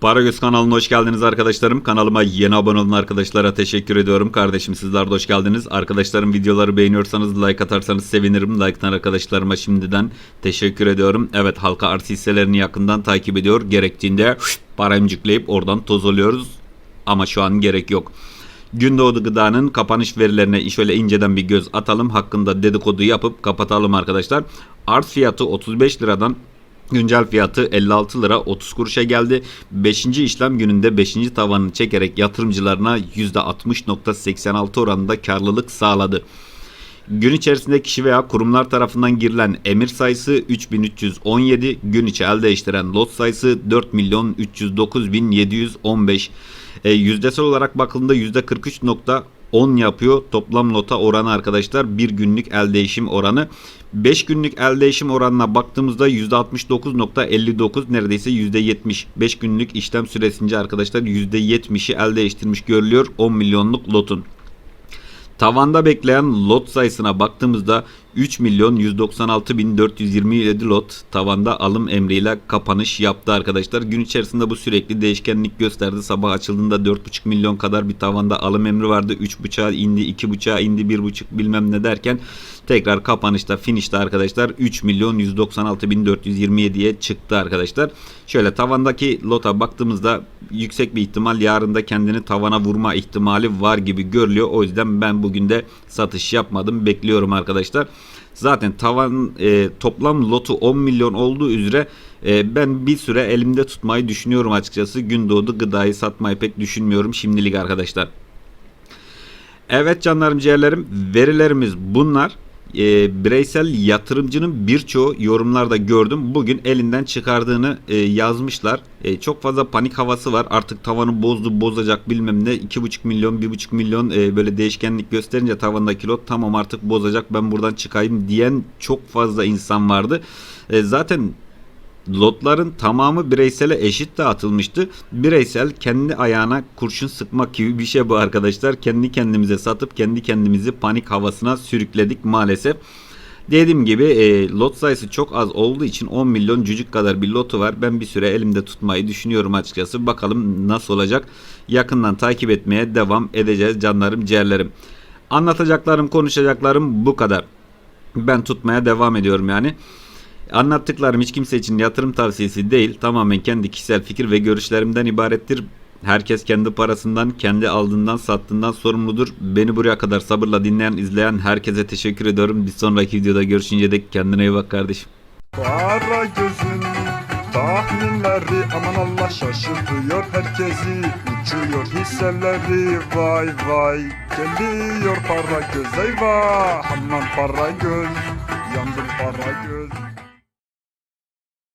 Paragöz kanalına hoş geldiniz arkadaşlarım. Kanalıma yeni abone olan arkadaşlara teşekkür ediyorum. Kardeşim sizler de hoş geldiniz. Arkadaşlarım videoları beğeniyorsanız like atarsanız sevinirim. Like'tan arkadaşlarıma şimdiden teşekkür ediyorum. Evet halka arz hisselerini yakından takip ediyor. Gerektiğinde para emcikleyip oradan toz oluyoruz. Ama şu an gerek yok. Gündoğdu Gıda'nın kapanış verilerine şöyle inceden bir göz atalım. Hakkında dedikodu yapıp kapatalım arkadaşlar. Arz fiyatı 35 liradan Güncel fiyatı 56 lira 30 kuruşa geldi. 5. işlem gününde 5. tavanını çekerek yatırımcılarına %60.86 oranında karlılık sağladı. Gün içerisinde kişi veya kurumlar tarafından girilen emir sayısı 3317, gün içi el değiştiren lot sayısı 4 milyon 309 bin 715. E, yüzdesel olarak bakıldığında %43.10 yapıyor toplam lota oranı arkadaşlar. Bir günlük el değişim oranı. 5 günlük el değişim oranına baktığımızda %69.59 neredeyse %70. 5 günlük işlem süresince arkadaşlar %70'i el değiştirmiş görülüyor 10 milyonluk lotun. Tavanda bekleyen lot sayısına baktığımızda 3 milyon 196 bin 427 lot tavanda alım emriyle kapanış yaptı arkadaşlar. Gün içerisinde bu sürekli değişkenlik gösterdi. Sabah açıldığında 4,5 milyon kadar bir tavanda alım emri vardı. 3,5'a indi, 2,5'a indi, 1,5 bilmem ne derken tekrar kapanışta finişte arkadaşlar 3 milyon 196 bin 427'ye çıktı arkadaşlar. Şöyle tavandaki lota baktığımızda yüksek bir ihtimal yarın da kendini tavana vurma ihtimali var gibi görülüyor. O yüzden ben bugün de satış yapmadım. Bekliyorum arkadaşlar. Zaten tavan e, toplam lotu 10 milyon olduğu üzere e, ben bir süre elimde tutmayı düşünüyorum açıkçası. Gündoğdu gıdayı satmayı pek düşünmüyorum şimdilik arkadaşlar. Evet canlarım ciğerlerim verilerimiz bunlar. E, bireysel yatırımcının birçoğu yorumlarda gördüm. Bugün elinden çıkardığını e, yazmışlar. E, çok fazla panik havası var. Artık tavanı bozdu bozacak bilmem ne. 2,5 milyon 1,5 milyon e, böyle değişkenlik gösterince tavandaki lot tamam artık bozacak ben buradan çıkayım diyen çok fazla insan vardı. E, zaten Lotların tamamı bireysele eşit dağıtılmıştı. Bireysel kendi ayağına kurşun sıkmak gibi bir şey bu arkadaşlar. Kendi kendimize satıp kendi kendimizi panik havasına sürükledik maalesef. Dediğim gibi e, lot sayısı çok az olduğu için 10 milyon cücük kadar bir lotu var. Ben bir süre elimde tutmayı düşünüyorum açıkçası. Bakalım nasıl olacak. Yakından takip etmeye devam edeceğiz canlarım ciğerlerim. Anlatacaklarım konuşacaklarım bu kadar. Ben tutmaya devam ediyorum yani. Anlattıklarım hiç kimse için yatırım tavsiyesi değil. Tamamen kendi kişisel fikir ve görüşlerimden ibarettir. Herkes kendi parasından, kendi aldığından, sattığından sorumludur. Beni buraya kadar sabırla dinleyen, izleyen herkese teşekkür ediyorum. Bir sonraki videoda görüşünce dek kendine iyi bak kardeşim. Para gözün tahminleri aman Allah şaşırtıyor herkesi Uçuyor hisseleri vay vay Geliyor para göz eyvah Aman para göz yandım para göz